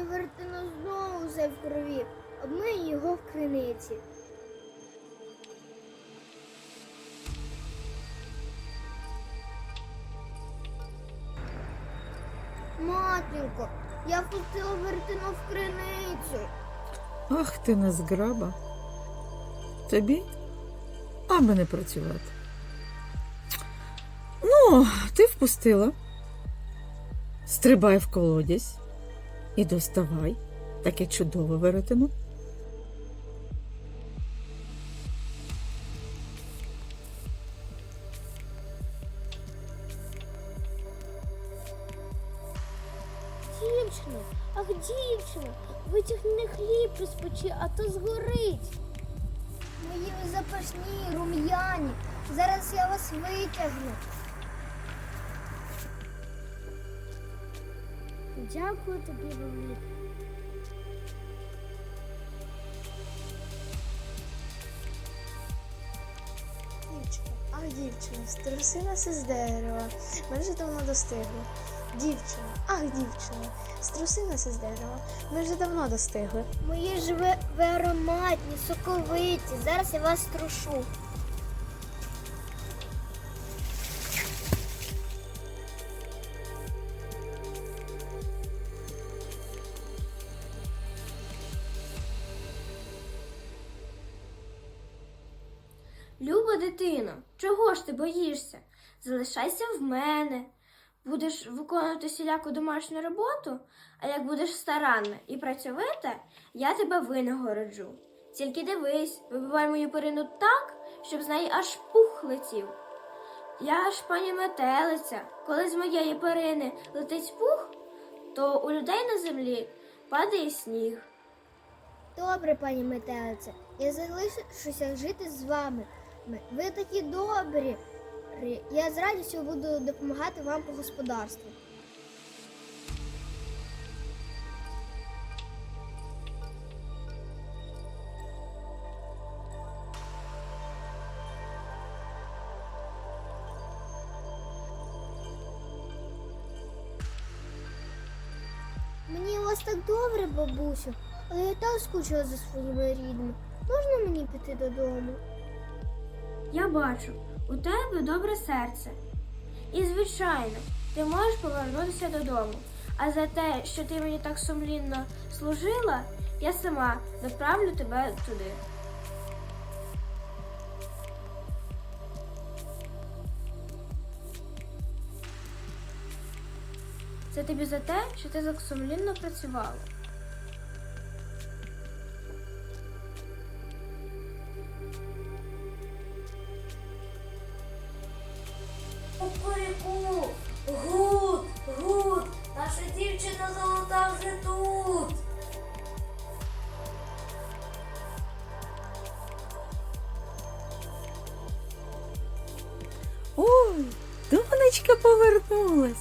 Пані Вертино знову все в крові. Обмий його в криниці. Матінко, я пустила Вертино в криницю. Ах ти незграба. Тобі аби не працювати. Ну, ти впустила. Стрибай в колодязь і доставай таке чудове веретено. Дівчино, ах, дівчино, витягни хліб із печі, а то згорить. Мої запашні, рум'яні. Зараз я вас витягну. Дякую тобі, велике. Дівчина, ах, дівчина, струси нас із дерева. Ми вже давно достигли. Дівчина, ах, дівчина, струси нас із дерева. Ми вже давно достигли. Мої ж ви, ви ароматні, соковиті. Зараз я вас струшу. Люба дитино, чого ж ти боїшся? Залишайся в мене. Будеш виконувати всіляку домашню роботу, а як будеш старанна і працьовита, я тебе винагороджу. Тільки дивись, вибивай мою перину так, щоб з неї аж пух летів. Я ж пані метелиця, коли з моєї перини летить пух, то у людей на землі падає сніг. Добре, пані метелице, я залишуся жити з вами. Ви такі добрі. Я з радістю буду допомагати вам по господарству. Мені у вас так добре, бабусю, але я так скучила за своїми рідними. Можна мені піти додому? Я бачу, у тебе добре серце. І, звичайно, ти можеш повернутися додому. А за те, що ти мені так сумлінно служила, я сама доправлю тебе туди. Це тобі за те, що ти так сумлінно працювала. Кукуріку, гуд, гуд, наша дівчина золота вже тут. Ой, донечка повернулась.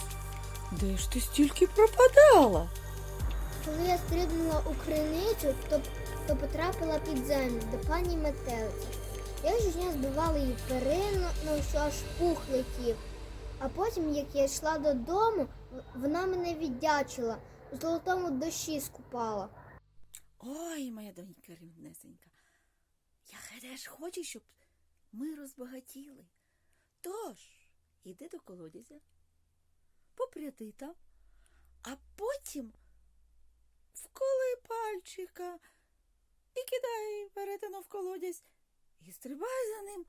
Де ж ти стільки пропадала? Коли я стрибнула у криницю, то, то потрапила під землю до пані метелиці. Я щодня збивала її перину, ну що аж пух летів. А потім, як я йшла додому, вона мене віддячила, у золотому дощі скупала. Ой, моя донька рівнесенька, я теж хочу, щоб ми розбагатіли. Тож, іди до колодязя, попряди там, а потім вколи пальчика і кидай перетину в колодязь і стрибай за ним.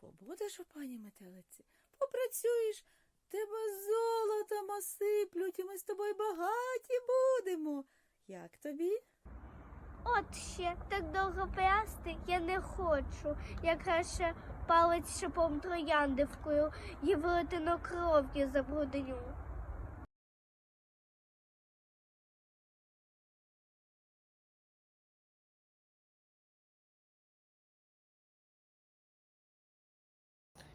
Побудеш у пані метелиці, попрацюєш, тебе золотом осиплють, і ми з тобою багаті будемо. Як тобі? От ще так довго прясти я не хочу. Я краще палець шипом трояндивкою і велетено кров'ю забрудню.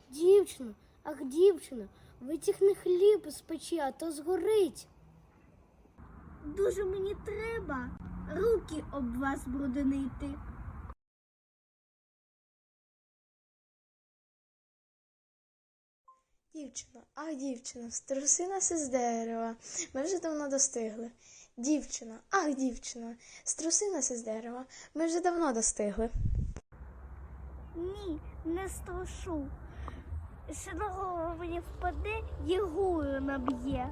Дівчино, ах, дівчино, витягни хліб з печі, а то згорить. Дуже мені треба руки об вас бруднити. Дівчина, ах, дівчина, струси нас із дерева. Ми вже давно достигли. Дівчино, ах, дівчино, струси нас із дерева. Ми вже давно достигли. Ні, не струшу. Ще на голову мені впаде, Єгую наб'є.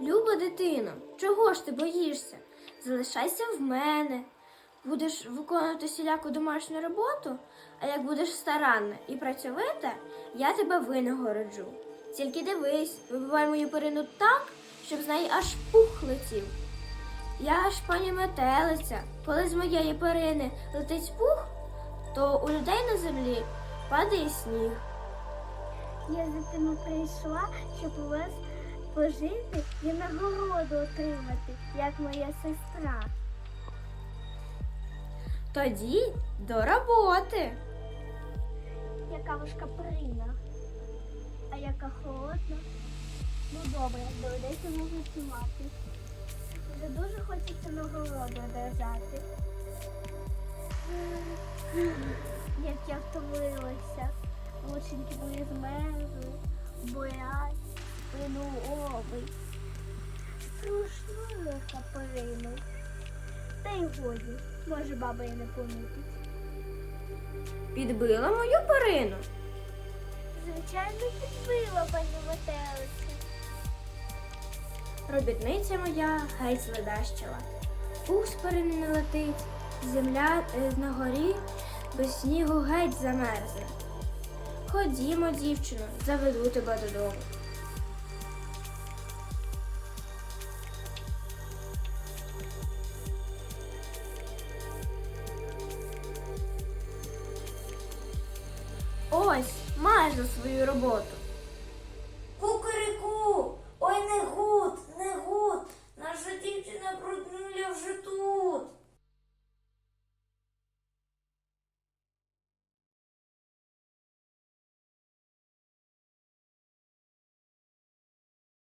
Люба дитино, чого ж ти боїшся? Залишайся в мене. Будеш виконувати всіляку домашню роботу, а як будеш старанна і працьовита, я тебе винагороджу. Тільки дивись, вибивай мою перину так, щоб з неї аж пух летів. Я ж пані метелиця, коли з моєї перини летить пух, то у людей на землі падає сніг. Я за тим прийшла, щоб у вас пожити і нагороду отримати, як моя сестра. Тоді до роботи. Яка важка перина, а яка холодна. Ну добре, доведеться працювати. Вже дуже хочеться нагороду одержати. Як я втомилася, лученьки мої змерзли, болять, спину обий. Страшну лиха перину. Та й годі, може баба і не помітить. Підбила мою перину. Звичайно, підбила пані метелиця. Робітниця моя геть зледащила. Пух з не летить, земля е, на горі без снігу геть замерзне. Ходімо, дівчино, заведу тебе додому. Ось, за свою роботу.